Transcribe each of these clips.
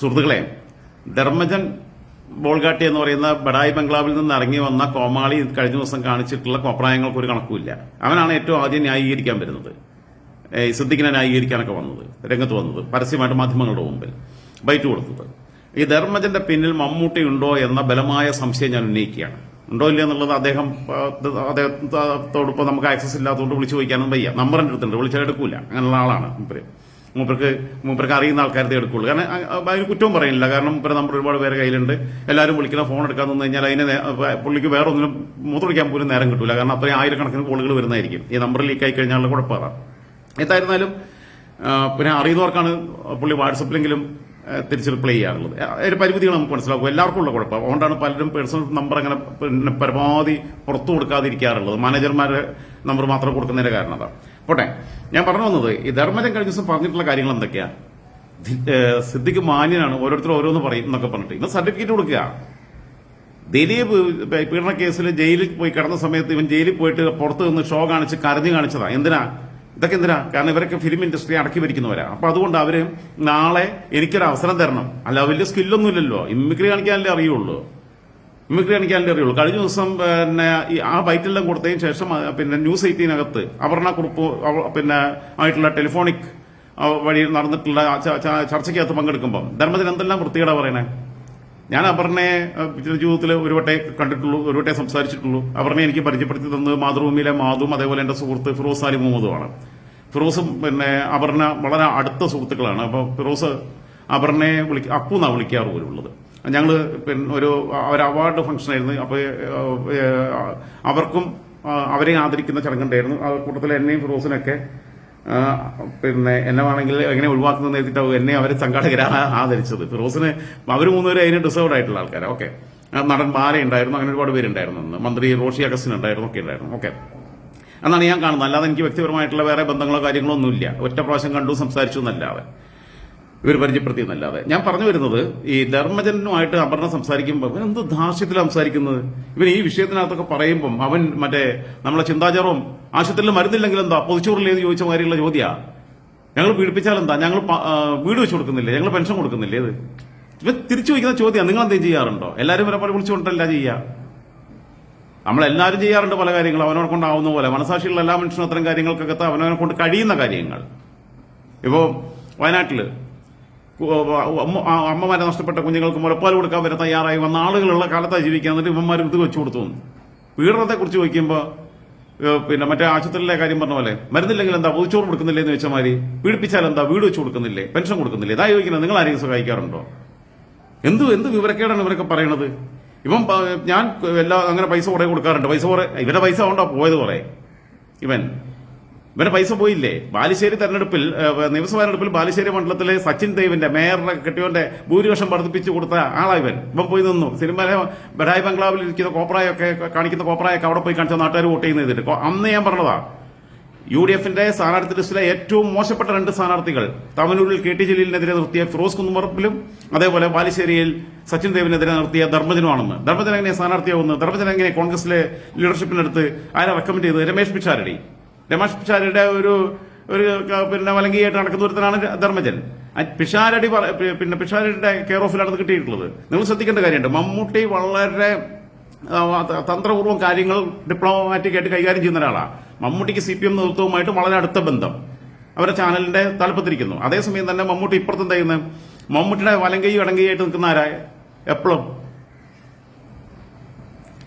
സുഹൃത്തുക്കളെ ധർമ്മജൻ ബോൾഗാട്ടി എന്ന് പറയുന്ന ബഡായി ബംഗ്ലാവിൽ നിന്ന് ഇറങ്ങി വന്ന കോമാളി കഴിഞ്ഞ ദിവസം കാണിച്ചിട്ടുള്ള കോപ്രായങ്ങൾക്ക് ഒരു കണക്കുമില്ല. അവനാണ് ഏറ്റവും ആദ്യം ന്യായീകരിക്കാൻ വരുന്നത്. സിദ്ദിഖിനെ ന്യായീകരിക്കാനൊക്കെ വന്നത് രംഗത്ത് വന്നത് പരസ്യമായിട്ട് മാധ്യമങ്ങളുടെ മുമ്പിൽ ബൈറ്റ് കൊടുത്തത്. ഈ ധർമ്മജന്റെ പിന്നിൽ മമ്മൂട്ടി ഉണ്ടോ എന്ന ബലമായ സംശയം ഞാൻ ഉന്നയിക്കുകയാണ്. ഉണ്ടോ ഇല്ല എന്നുള്ളത് അദ്ദേഹം അദ്ദേഹത്തോടൊപ്പം നമുക്ക് ആക്സസ് ഇല്ലാത്തതുകൊണ്ട് വിളിച്ചു ചോദിക്കാനൊന്നും വയ്യ. നമ്പർ എന്റെ അടുത്തുണ്ട് വിളിച്ചാൽ എടുക്കൂല. അങ്ങനെയുള്ള ആളാണ് മൂപ്പർക്ക് മൂപ്പർക്ക് അറിയുന്ന ആൾക്കാരത്തെ എടുക്കുള്ളൂ. കാരണം അതിന് കുറ്റവും പറയുന്നില്ല. കാരണം മൂപ്പര് നമ്പർ ഒരുപാട് പേര് കയ്യിലുണ്ട്. എല്ലാവരും വിളിക്കുന്ന ഫോൺ എടുക്കാൻ നിന്ന് കഴിഞ്ഞാൽ അതിന് പുള്ളിക്ക് വേറെ ഒന്നിനും മൂത്രടിക്കാൻ പോലും നേരം കിട്ടില്ല കാരണം അത്രയും ആയിരക്കണക്കിന് കോളുകൾ വരുന്നതായിരിക്കും. ഈ നമ്പർ ലീക്ക് ആയി കഴിഞ്ഞാലുള്ള കുഴപ്പമാണ്. എന്തായിരുന്നാലും പിന്നെ അറിയുന്നവർക്കാണ് പുള്ളി വാട്സപ്പിലെങ്കിലും തിരിച്ച് റിപ്ലൈ ചെയ്യാറുള്ളത്. ഒരു പരിമിതികൾ നമുക്ക് മനസ്സിലാക്കും. എല്ലാവർക്കും ഉള്ള കുഴപ്പം അതുകൊണ്ടാണ് പലരും പേഴ്സണൽ നമ്പർ അങ്ങനെ പരമാവധി പുറത്തു കൊടുക്കാതിരിക്കാറുള്ളത്. മാനേജർമാരുടെ നമ്പർ മാത്രം കൊടുക്കുന്നതിന്റെ കാരണം അതാ പോട്ടെ. ഞാൻ പറഞ്ഞു വന്നത് ഈ ധർമ്മജൻ കഴിഞ്ഞ ദിവസം പറഞ്ഞിട്ടുള്ള കാര്യങ്ങൾ എന്തൊക്കെയാ? സിദ്ധിക്ക് മാന്യനാണ് ഓരോരുത്തർ ഓരോന്ന് പറയും എന്നൊക്കെ പറഞ്ഞിട്ട്. ഇന്ന് സർട്ടിഫിക്കറ്റ് കൊടുക്കുക. ദിലീപ് പീഡന കേസിൽ ജയിലിൽ പോയി കിടന്ന സമയത്ത് ഇവൻ ജയിലിൽ പോയിട്ട് പുറത്ത് നിന്ന് ഷോ കാണിച്ച് കരഞ്ഞു കാണിച്ചതാ. എന്തിനാ? ഇതൊക്കെ എന്തിനാ? കാരണം ഇവരൊക്കെ ഫിലിം ഇൻഡസ്ട്രി അടക്കി ഭരിക്കുന്നവരാ. അപ്പൊ അതുകൊണ്ട് അവർ നാളെ എനിക്കൊരു അവസരം തരണം. അല്ല വലിയ സ്കില്ലൊന്നുമില്ലല്ലോ. ഇമ്മിക്രി കാണിക്കാനല്ലേ അറിയുള്ളൂ. ഇമ്മിക്രി കാണിക്കാനല്ലേ അറിയുള്ളൂ. കഴിഞ്ഞ ദിവസം പിന്നെ ആ ബൈറ്റെല്ലാം കൊടുത്തതിന് ശേഷം പിന്നെ ന്യൂസ് എയ്റ്റീനകത്ത് അപർണ കുറുപ്പ് പിന്നെ ആയിട്ടുള്ള ടെലിഫോണിക് വഴി നടന്നിട്ടുള്ള ചർച്ചയ്ക്കകത്ത് പങ്കെടുക്കുമ്പോൾ ധർമ്മത്തിന് എന്തെല്ലാം വൃത്തികേടാ പറയണേ? ഞാൻ അപർണയെ ജീവിതത്തിൽ ഒരു വട്ടേ കണ്ടിട്ടുള്ളൂ ഒരു വട്ടേ സംസാരിച്ചിട്ടുള്ളൂ. അപർണയെ എനിക്ക് പരിചയപ്പെടുത്തി തന്നത് മാതൃഭൂമിയിലെ മാധുവും അതേപോലെ എന്റെ സുഹൃത്ത് ഫിറോസ് അലി മുഹമ്മദുമാണ്. ഫിറോസും പിന്നെ അപർണ വളരെ അടുത്ത സുഹൃത്തുക്കളാണ്. അപ്പോൾ ഫിറോസ് അപർണയെ വിളിക്ക അപ്പു എന്നാണ് വിളിക്കാറ് ഞങ്ങൾ പിന്നെ ഒരു ഒരു അവാർഡ് ഫംഗ്ഷൻ ആയിരുന്നു. അപ്പോൾ അവർക്കും അവരെ ആദരിക്കുന്ന ചടങ്ങുണ്ടായിരുന്നു. ആ കൂട്ടത്തിൽ എന്നെയും ഫിറോസിനൊക്കെ പിന്നെ എന്നെ വേണമെങ്കിൽ എങ്ങനെ ഒഴിവാക്കുന്നത് എഴുതിയിട്ടാവും എന്നെ അവർ സംഘാടകരാണ് ആദരിച്ചത്. ഫിറോസിന് അവർ മൂന്നുപേരും അതിന് ഡിസേർവ്ഡ് ആയിട്ടുള്ള ആൾക്കാരാണ് ഓക്കെ നടൻ ബാല ഉണ്ടായിരുന്നു. അങ്ങനെ ഒരുപാട് പേരുണ്ടായിരുന്നു അന്ന്. മന്ത്രി റോഷി അഗസ്റ്റിൻ ഉണ്ടായിരുന്നു ഒക്കെ ഉണ്ടായിരുന്നു. ഓക്കെ എന്നാണ് ഞാൻ കാണുന്നത്. അല്ലാതെ എനിക്ക് വ്യക്തിപരമായിട്ടുള്ള വേറെ ബന്ധങ്ങളോ കാര്യങ്ങളോ ഒന്നുമില്ല. ഒറ്റ പ്രാവശ്യം കണ്ടു സംസാരിച്ചു എന്നല്ലാതെ. ഇവർ പരിചയപ്പെടുത്തിയെന്നല്ലാതെ. ഞാൻ പറഞ്ഞു വരുന്നത് ഈ ധർമ്മജനുമായിട്ട് അപർണ സംസാരിക്കുമ്പോൾ ഇവൻ എന്ത് ധാർഷ്യത്തിൽ സംസാരിക്കുന്നത്? ഇവൻ ഈ വിഷയത്തിനകത്തൊക്കെ പറയുമ്പം അവൻ മറ്റേ നമ്മളെ ചിന്താചാരവും ആശുപത്രിയിൽ മരുന്നില്ലെങ്കിൽ എന്താ പൊതിച്ചോറിലേന്ന് ചോദിച്ച മാതിരിയുള്ള ചോദ്യാ. ഞങ്ങൾ പീഡിപ്പിച്ചാൽ എന്താ? ഞങ്ങൾ വീട് വെച്ച് കൊടുക്കുന്നില്ലേ? ഞങ്ങൾ പെൻഷൻ കൊടുക്കുന്നില്ലേ ഇത്? തിരിച്ചു വയ്ക്കുന്ന ചോദ്യം. നിങ്ങൾ എന്തെങ്കിലും ചെയ്യാറുണ്ടോ? എല്ലാവരും ഇവരെ പോലെ വിളിച്ചുകൊണ്ടല്ല ചെയ്യുക നമ്മളെല്ലാവരും ചെയ്യാറുണ്ട് പല കാര്യങ്ങളും. അവനോട് കൊണ്ടാവുന്ന പോലെ. മനസാക്ഷിയുള്ള എല്ലാ മനുഷ്യനും അത്തരം കാര്യങ്ങൾക്കകത്ത് അവനവനെ കൊണ്ട് കഴിയുന്ന കാര്യങ്ങൾ. ഇപ്പോ വയനാട്ടിൽ കു- അമ്മ- ആ അമ്മമാരെ നഷ്ടപ്പെട്ട കുഞ്ഞുങ്ങൾക്ക് മുലപ്പാൽ കൊടുക്കാൻ വരെ തയ്യാറായി. വന്ന ആളുകളുള്ള കാലത്താണ് ജീവിക്കാൻ. എന്നിട്ട് ഇവന്മാർ ഇത് വെച്ചു കൊടുത്തു. പീഡനത്തെ കുറിച്ച് ചോദിക്കുമ്പോൾ പിന്നെ മറ്റേ ആശുപത്രിയിലെ കാര്യം പറഞ്ഞ പോലെ മരുന്നില്ലെങ്കിൽ എന്താ പൊതുച്ചോറ് കൊടുക്കുന്നില്ലേ എന്ന് വെച്ചാൽ മാതിരി പീഡിപ്പിച്ചാൽ എന്താ വീട് വെച്ച് കൊടുക്കുന്നില്ലേ? പെൻഷൻ കൊടുക്കുന്നില്ലേ? ഇതാ ചോദിക്കുന്നത്. നിങ്ങൾ ആരെയും സഹായിക്കാറുണ്ടോ? എന്ത് എന്ത് വിവരക്കേടാണ് ഇവരൊക്കെ പറയണത്? ഇവൻ ഞാൻ എല്ലാ അങ്ങനെ പൈസ കുറെ കൊടുക്കാറുണ്ട്. പൈസ കുറെ ഇവരുടെ പൈസ കൊണ്ടാണ് പോയത് കുറെ. ഇവൻ ഇവന്റെ പൈസ പോയില്ലേ? ബാലുശ്ശേരി തെരഞ്ഞെടുപ്പിൽ നിയമസഭാ തെരഞ്ഞെടുപ്പിൽ ബാലുശ്ശേരി മണ്ഡലത്തിലെ സച്ചിൻ ദേവിന്റെ മേയറുടെ കെട്ടിയോന്റെ ഭൂരിപക്ഷം വർദ്ധിപ്പിച്ചു കൊടുത്ത ആളായവൻ ഇവൻ പോയി നിന്നു. സിനിമയിലെ ബഡായി ബംഗ്ലാവിൽ ഇരിക്കുന്ന കോപ്രായൊക്കെ കാണിക്കുന്ന കോപ്രായൊക്കെ അവിടെ പോയി കാണിച്ച നാട്ടുകാർ വോട്ട് ചെയ്യുന്ന ചെയ്തിട്ട് കൊ- അന്ന് ഞാൻ പറഞ്ഞതാ യു ഡി എഫിന്റെ സ്ഥാനാർത്ഥി ലിസ്റ്റിലെ ഏറ്റവും മോശപ്പെട്ട രണ്ട് സ്ഥാനാർത്ഥികൾ തമിഴ്നൂരിൽ കെ ടി ജലീലിനെതിരെ നിർത്തിയ ഫിറോസ് കുന്നുമറപ്പിലും അതേപോലെ ബാലുശ്ശേരിയിൽ സച്ചിൻ ദേവിനെതിരെ നിർത്തിയ ധർമ്മജനുമാണെന്ന്. ധർമ്മജൻ എങ്ങനെ സ്ഥാനാർത്ഥിയാവുന്നത്? ധർമ്മജൻ കോൺഗ്രസിലെ ലീഡർഷിപ്പിനടുത്ത് ആരെ റെക്കമെൻഡ് ചെയ്തത്? രമേശ് പിഷാരടി രമേശ് പിഷാരടിയുടെ ഒരു ഒരു പിന്നെ വലങ്കിയായിട്ട് നടക്കുന്ന ഒരുത്തനാണ് ധർമ്മജൻ. പിഷാരടി പിന്നെ പിഷാരടിയുടെ കെയർ ഓഫിലാണ് കിട്ടിയിട്ടുള്ളത്. നിങ്ങൾ ശ്രദ്ധിക്കേണ്ട കാര്യമുണ്ട്. മമ്മൂട്ടി വളരെ തന്ത്രപൂർവം കാര്യങ്ങൾ ഡിപ്ലോമാറ്റിക് ആയിട്ട് കൈകാര്യം ചെയ്യുന്ന ഒരാളാണ്. മമ്മൂട്ടിക്ക് സി പി എം നേതൃത്വവുമായിട്ട് വളരെ അടുത്ത ബന്ധം. അവരുടെ ചാനലിന്റെ തലപ്പത്തിരിക്കുന്നു. അതേസമയം തന്നെ മമ്മൂട്ടി ഇപ്പുറത്ത് എന്ത് ചെയ്യുന്നത്? മമ്മൂട്ടിയുടെ വലങ്കൈ ഇടങ്കയായിട്ട് നിൽക്കുന്ന എപ്പോഴും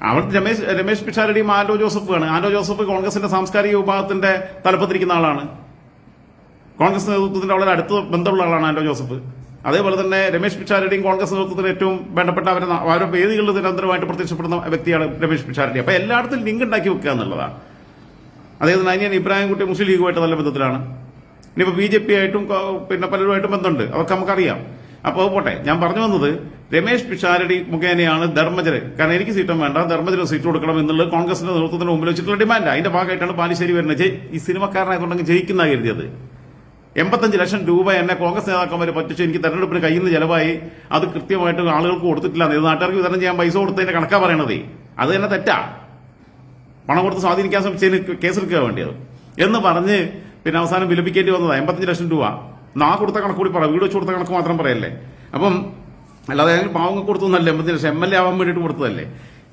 അവിടെ രമേശ് രമേശ് പിഷാരടിയും ആൻഡോ ജോസഫുമാണ്. ആൻഡോ ജോസഫ് കോൺഗ്രസിന്റെ സാംസ്കാരിക വിഭാഗത്തിന്റെ തലപ്പത്തിരിക്കുന്ന ആളാണ്. കോൺഗ്രസ് നേതൃത്വത്തിന്റെ വളരെ അടുത്ത ബന്ധമുള്ള ആളാണ് ആൻഡോ ജോസഫ്. അതേപോലെ തന്നെ രമേശ് പിഷാരടിയും കോൺഗ്രസ് നേതൃത്വത്തിന് ഏറ്റവും വേണ്ടപ്പെട്ട അവരെ അവരുടെ വേദികളിൽ നിരന്തരമായിട്ട് പ്രത്യക്ഷപ്പെടുന്ന വ്യക്തിയാണ് രമേശ് പിഷാരടി. അപ്പൊ എല്ലായിടത്തും ലിങ്ക് ഉണ്ടാക്കി വെക്കുക എന്നുള്ളതാണ്. അതേപോലെ അനിയൻ ഇബ്രാഹിം കുട്ടി മുസ്ലിം ലീഗുമായിട്ട് നല്ല ബന്ധത്തിലാണ്. ഇനിയിപ്പോ ബി ജെ പി ആയിട്ടും പിന്നെ പലരുമായിട്ടും ബന്ധമുണ്ട്. അതൊക്കെ നമുക്കറിയാം. അപ്പോൾ പോട്ടെ. ഞാൻ പറഞ്ഞു വന്നത് രമേശ് പിഷാരടി മുഖേനയാണ് ധർമ്മജന് കാരണം എനിക്ക് സീറ്റും വേണ്ട. ധർമ്മജന് സീറ്റ് കൊടുക്കണം എന്നുള്ളത് കോൺഗ്രസിന്റെ നേതൃത്വത്തിന് മുമ്പിൽ വെച്ചിട്ടുള്ള ഡിമാൻഡ്. അതിന്റെ ഭാഗമായിട്ടാണ് പാലിശ്ശേരി വരുന്നത്. ഈ സിനിമക്കാരനായതുകൊണ്ടെങ്കിൽ ജയിക്കുന്ന കരുതിയത്. എൺപത്തഞ്ച് ലക്ഷം രൂപ എന്നെ കോൺഗ്രസ് നേതാക്കന്മാർ പറ്റിച്ചു എനിക്ക് തെരഞ്ഞെടുപ്പിന് കയ്യിൽ നിന്ന് ചെലവായി. അത് കൃത്യമായിട്ട് ആളുകൾക്ക് കൊടുത്തിട്ടില്ല. ഇത് നാട്ടുകാർക്ക് വിതരണം ചെയ്യാൻ പൈസ കൊടുത്തതിന്റെ കണക്കാ പറയണത്. അത് തന്നെ തെറ്റാ. പണം കൊടുത്ത് സ്വാധീനിക്കാൻ ശ്രമിച്ചതിന് കേസെടുക്കുക വേണ്ടിയത്. എന്ന് പറഞ്ഞ് പിന്നെ അവസാനം വിലപിക്കേണ്ടി വന്നതാണ് എൺപത്തഞ്ച് ലക്ഷം രൂപ. നാ കൊടുത്ത കണക്ക് കൂടി പറ. വീട് വെച്ച് കൊടുത്ത കണക്ക് മാത്രം പറയല്ലേ? അപ്പം അല്ലാതെ അതിന് പാവങ്ങൾ കൊടുത്തൊന്നല്ല എൺപത്തി എം എൽ എ ആവാൻ വേണ്ടിയിട്ട് കൊടുത്തതല്ലേ.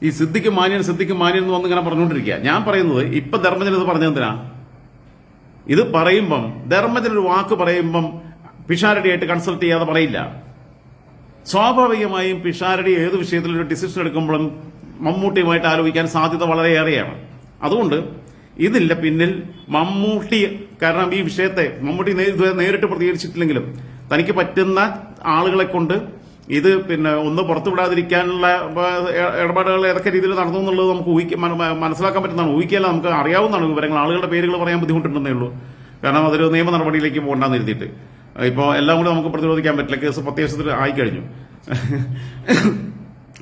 ഈ സിദ്ധിക്ക് മാന്യൻ സിദ്ധിക്ക് മാന്യൻ എന്ന് വന്ന് ഇങ്ങനെ പറഞ്ഞുകൊണ്ടിരിക്കുക. ഞാൻ പറയുന്നത് ഇപ്പൊ ധർമ്മജൻ ഇത് പറഞ്ഞെന്തിനാ ഇത് പറയുമ്പം ധർമ്മജൻ ഒരു വാക്ക് പറയുമ്പം പിഷാരടിയായിട്ട് കൺസൾട്ട് ചെയ്യാതെ പറയില്ല. സ്വാഭാവികമായും പിഷാരടി ഏത് വിഷയത്തിൽ ഒരു ഡിസിഷൻ എടുക്കുമ്പോഴും മമ്മൂട്ടിയുമായിട്ട് ആലോചിക്കാൻ സാധ്യത വളരെയേറെയാണ് അതുകൊണ്ട് ഇതില്ല പിന്നിൽ മമ്മൂട്ടി കാരണം ഈ വിഷയത്തെ മമ്മൂട്ടി നേരിട്ട് പ്രതികരിച്ചിട്ടില്ലെങ്കിലും തനിക്ക് പറ്റുന്ന ആളുകളെ കൊണ്ട് ഇത് പിന്നെ ഒന്ന് പുറത്തു വിടാതിരിക്കാനുള്ള ഇടപാടുകൾ ഏതൊക്കെ രീതിയിൽ നടന്നു എന്നുള്ളത് നമുക്ക് ഊഹിക്ക- മനസ്സിലാക്കാൻ പറ്റുന്നതാണ്. ഊഹിക്കല്ല നമുക്ക് അറിയാവുന്നതാണ് വിവരങ്ങൾ. ആളുകളുടെ പേരുകൾ പറയാൻ ബുദ്ധിമുട്ടുണ്ടെന്നേ ഉള്ളൂ. കാരണം അതൊരു നിയമ നടപടിയിലേക്ക് പോകണ്ടെന്ന് എഴുതിയിട്ട് ഇപ്പോൾ എല്ലാം കൂടി നമുക്ക് പ്രതിരോധിക്കാൻ പറ്റില്ല. കേസ് പ്രത്യേകത്തിൽ ആയിക്കഴിഞ്ഞു.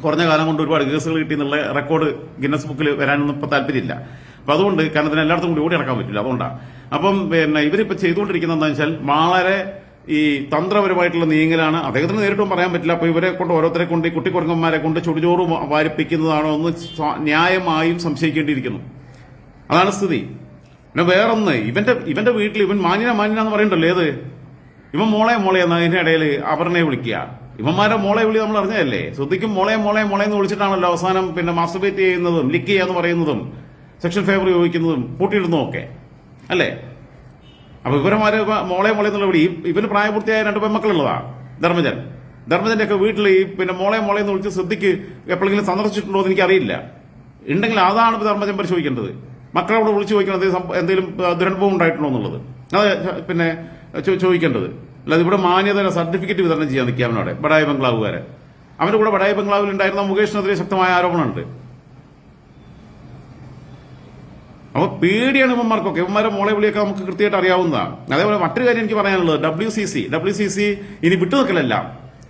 കുറഞ്ഞ കാലം കൊണ്ട് ഒരുപാട് കേസുകൾ കിട്ടി എന്നുള്ള റെക്കോർഡ് ഗിന്നസ് ബുക്കിൽ വരാനൊന്നും ഇപ്പോൾ താല്പര്യമില്ല. അപ്പൊ അതുകൊണ്ട് കാരണം ഇതിന് എല്ലായിടത്തും കൂടി ഓടി നടക്കാൻ പറ്റില്ല. അതുകൊണ്ടാണ് അപ്പം പിന്നെ ഇവരിപ്പോൾ ചെയ്തുകൊണ്ടിരിക്കുന്നത് എന്താണെന്ന് വെച്ചാൽ വളരെ ഈ തന്ത്രപരമായിട്ടുള്ള നീങ്ങലാണ്. അദ്ദേഹത്തിന് നേരിട്ടും പറയാൻ പറ്റില്ല. അപ്പൊ ഇവരെ കൊണ്ട് ഓരോരുത്തരെ കൊണ്ട് ഈ കുട്ടിക്കുറങ്ങന്മാരെ കൊണ്ട് ചുടുചോറ് വാരിപ്പിക്കുന്നതാണോ എന്ന് ന്യായമായും സംശയിക്കേണ്ടിയിരിക്കുന്നു. അതാണ് സ്ഥിതി. പിന്നെ വേറൊന്ന് ഇവന്റെ ഇവന്റെ വീട്ടിൽ ഇവൻ മാന്യന മാന്യന എന്ന് പറയണ്ടല്ലോ ഏത്? ഇവൻ മോളെ മോളെ എന്ന ഇടയിൽ അപർണയെ വിളിക്കുക. ഇവന്മാരെ മോളെ വിളി നമ്മൾ അറിഞ്ഞതല്ലേ? ശ്രദ്ധിക്കും മോളെ മോളെ മോളെ എന്ന് വിളിച്ചിട്ടാണല്ലോ അവസാനം പിന്നെ മാസ്റ്റർബേറ്റ് ചെയ്യുന്നതും ലിക്ക് ചെയ്യാന്ന് പറയുന്നതും സെക്ഷൽ ഫേവർ ചോദിക്കുന്നതും പൂട്ടിയിടുന്നതും ഒക്കെ. അല്ലേ? അപ്പൊ ഇവരമാര് ഇവ- മോളെ മോളെ എന്നുള്ള വിളി ഇവന് പ്രായപൂർത്തിയായ രണ്ട് പെൺമക്കളുള്ളതാ ധർമ്മജൻ. ധർമ്മജന്റെ ഒക്കെ വീട്ടിൽ ഈ പിന്നെ മോളെ മോളെ എന്ന് വിളിച്ച് ശ്രദ്ധിക്ക് എപ്പോഴെങ്കിലും സന്ദർശിച്ചിട്ടുണ്ടോ എന്ന് എനിക്കറിയില്ല. ഉണ്ടെങ്കിൽ അതാണ് ധർമ്മജൻ പരിശോധിക്കേണ്ടത്. മക്കളോട് വിളിച്ചു ചോദിക്കണം എന്തെങ്കിലും ദുരനുഭവം ഉണ്ടായിട്ടുണ്ടോ എന്നുള്ളത്. അത് പിന്നെ ചോദിക്കേണ്ടത്. അല്ലാതെ ഇവിടെ മാന്യത സർട്ടിഫിക്കറ്റ് വിതരണം ചെയ്യാൻ നിൽക്കുക അവനോടെ ബഡായി ബംഗ്ലാവുകാരെ അവന്റെ കൂടെ ബഡായി ബംഗ്ലാവിൽ ഉണ്ടായിരുന്ന മുകേഷിനെതിരെ ശക്തമായ ആരോപണമുണ്ട്. അപ്പൊ പേടിയാണ് ഇവന്മാർക്കൊക്കെ. ഇവന്മാരെ മോളെ വിളിയൊക്കെ നമുക്ക് കൃത്യമായിട്ട് അറിയാവുന്നതാണ് അതേപോലെ മറ്റൊരു കാര്യം എനിക്ക് പറയാനുള്ളത്. W C C W C C ഇനി വിട്ടുനിൽക്കലല്ല.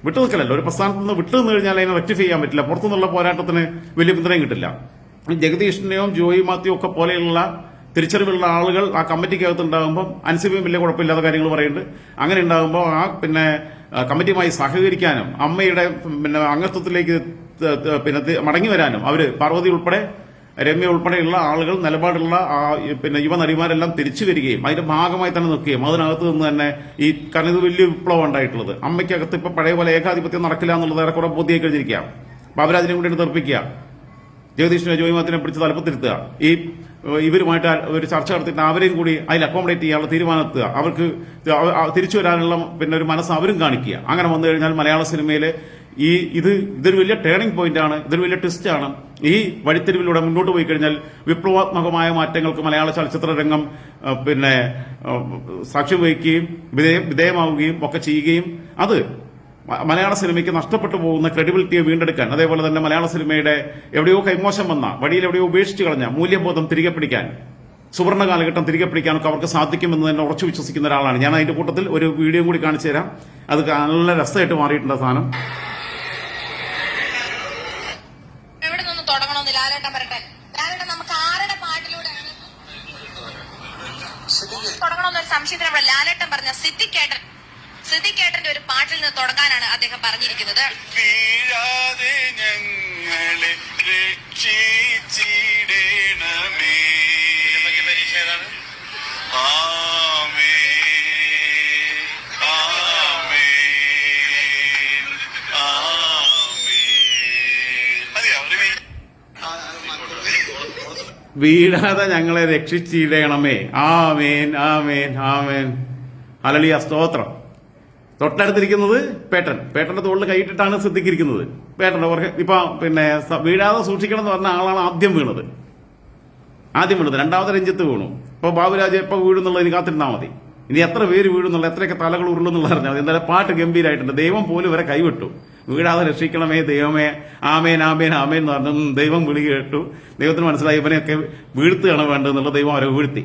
വിട്ടുനിൽക്കലല്ല. ഒരു പ്രസ്ഥാനത്ത് നിന്ന് വിട്ടു നിന്ന് കഴിഞ്ഞാൽ അതിനെ റെക്ടിഫൈ ചെയ്യാൻ പറ്റില്ല. പുറത്തുനിന്നുള്ള പോരാട്ടത്തിന് വലിയ പിന്തുണയും കിട്ടില്ല. ജഗദീഷിന്റെയും ജോയി മാത്യു ഒക്കെ പോലെയുള്ള തിരിച്ചറിവുള്ള ആളുകൾ ആ കമ്മിറ്റിക്കകത്ത് ഉണ്ടാകുമ്പോൾ അൻസിബിയും വലിയ കുഴപ്പമില്ലാത്ത കാര്യങ്ങൾ പറയുന്നുണ്ട്. അങ്ങനെ ഉണ്ടാകുമ്പോൾ ആ പിന്നെ കമ്മിറ്റിയുമായി സഹകരിക്കാനും അമ്മയുടെ പിന്നെ അംഗത്വത്തിലേക്ക് പിന്നെ മടങ്ങി വരാനും അവർ പാർവതി ഉൾപ്പെടെ രമ്യ ഉൾപ്പെടെയുള്ള ആളുകൾ നിലപാടുള്ള പിന്നെ യുവ നടിമാരെല്ലാം തിരിച്ചു വരികയും അതിന്റെ ഭാഗമായി തന്നെ നിൽക്കുകയും അതിനകത്ത് നിന്ന് തന്നെ ഈ കാരണം ഇത് വലിയ വിപ്ലവം ഉണ്ടായിട്ടുള്ളത്. അമ്മയ്ക്കകത്ത് ഇപ്പൊ പഴയ പോലെ ഏകാധിപത്യം നടക്കില്ല എന്നുള്ളത് ഏറെക്കുറെ ബോധ്യമായി കഴിഞ്ഞിരിക്കുക അവരതിനെ കൂടി തെറിപ്പിക്കുക. ജഗദീഷിനെ ജോയിമാത്തിനെ പിടിച്ച് തലപ്പത്തിരുത്തുക. ഈ ഇവരുമായിട്ട് ഒരു ചർച്ച നടത്തിയിട്ട് അവരെയും കൂടി അതിൽ അക്കോമഡേറ്റ് ചെയ്യാനുള്ള തീരുമാനമെത്തുക. അവർക്ക് തിരിച്ചു വരാനുള്ള പിന്നെ ഒരു മനസ്സ് അവരും കാണിക്കുക. അങ്ങനെ വന്നു കഴിഞ്ഞാൽ മലയാള സിനിമയിലെ ഈ ഇത് ഇതൊരു വലിയ ടേണിംഗ് പോയിന്റ് ആണ്. ഇതൊരു വലിയ ട്വിസ്റ്റ് ആണ്. ഈ വഴിത്തിരിവിലൂടെ മുന്നോട്ട് പോയി കഴിഞ്ഞാൽ വിപ്ലവാത്മകമായ മാറ്റങ്ങൾക്ക് മലയാള ചലച്ചിത്ര രംഗം പിന്നെ സാക്ഷ്യം വഹിക്കുകയും വിധേയ വിധേയമാവുകയും ഒക്കെ ചെയ്യുകയും അത് മലയാള സിനിമയ്ക്ക് നഷ്ടപ്പെട്ടു പോകുന്ന ക്രെഡിബിലിറ്റിയെ വീണ്ടെടുക്കാൻ അതേപോലെ തന്നെ മലയാള സിനിമയുടെ എവിടെയോ കൈമോശം വന്ന വഴിയിൽ എവിടെയോ ഉപേക്ഷിച്ച് കളഞ്ഞ മൂല്യബോധം തിരികെ പിടിക്കാൻ സുവർണ കാലഘട്ടം തിരികെ പിടിക്കാനൊക്കെ അവർക്ക് സാധിക്കുമെന്ന് തന്നെ ഉറച്ചു വിശ്വസിക്കുന്ന ഒരാളാണ്. ഞാൻ അതിന്റെ കൂട്ടത്തിൽ ഒരു വീഡിയോ കൂടി കാണിച്ചു തരാം. അത് നല്ല രസമായിട്ട് മാറിയിട്ടുണ്ട് സാധനം. സിദ്ദിഖേട്ടന്റെ ഒരു പാട്ടിൽ നിന്ന് തുടങ്ങാനാണ് അദ്ദേഹം പറഞ്ഞിരിക്കുന്നത് വീഴാതെ ഞങ്ങളെ രക്ഷിച്ചിടണമേ ആമേൻ. ആമേൻ. ആമേൻ. മതിയോ? റിമി? വീഴാതെ ഞങ്ങളെ രക്ഷിച്ചിടണമേ ആമേൻ ആമേൻ ആമേൻ അലളിയ സ്തോത്രം തൊട്ടടുത്തിരിക്കുന്നത് പേട്ടൻ. പേട്ടന്റെ തോളിൽ കൈയിട്ടിട്ടാണ് ശ്രദ്ധിക്കിരിക്കുന്നത് പേട്ടന്റെ കുറേ ഇപ്പൊ പിന്നെ വീഴാതെ സൂക്ഷിക്കണം എന്ന് പറഞ്ഞ ആളാണ് ആദ്യം വീണത്. ആദ്യം വീണത്. രണ്ടാമത്തെ രഞ്ജിത്ത് വീണു. ഇപ്പൊ ബാബുരാജ് എപ്പോ വീഴുന്നുള്ളതിന് കാത്തിരുന്നാൽ മതി. ഇനി എത്ര പേര് വീഴുന്നുള്ള എത്രയൊക്കെ തലകൾ ഉരുളുന്നുള്ള അറിഞ്ഞാൽ മതി. എന്തായാലും പാട്ട് ഗംഭീരമായിട്ടുണ്ട് ദൈവം പോലും വരെ കൈവിട്ടു. വീഴാതെ രക്ഷിക്കണമേ ദൈവമേ. ആമേൻ ആമേൻ ആമേൻ എന്ന് പറഞ്ഞു ദൈവം വിളി കേട്ടു. ദൈവത്തിന് മനസ്സിലായി ഇവനെയൊക്കെ വീഴ്ത്തുകയാണ് വേണ്ടതെന്നുള്ള ദൈവം അവരെ വീഴ്ത്തി.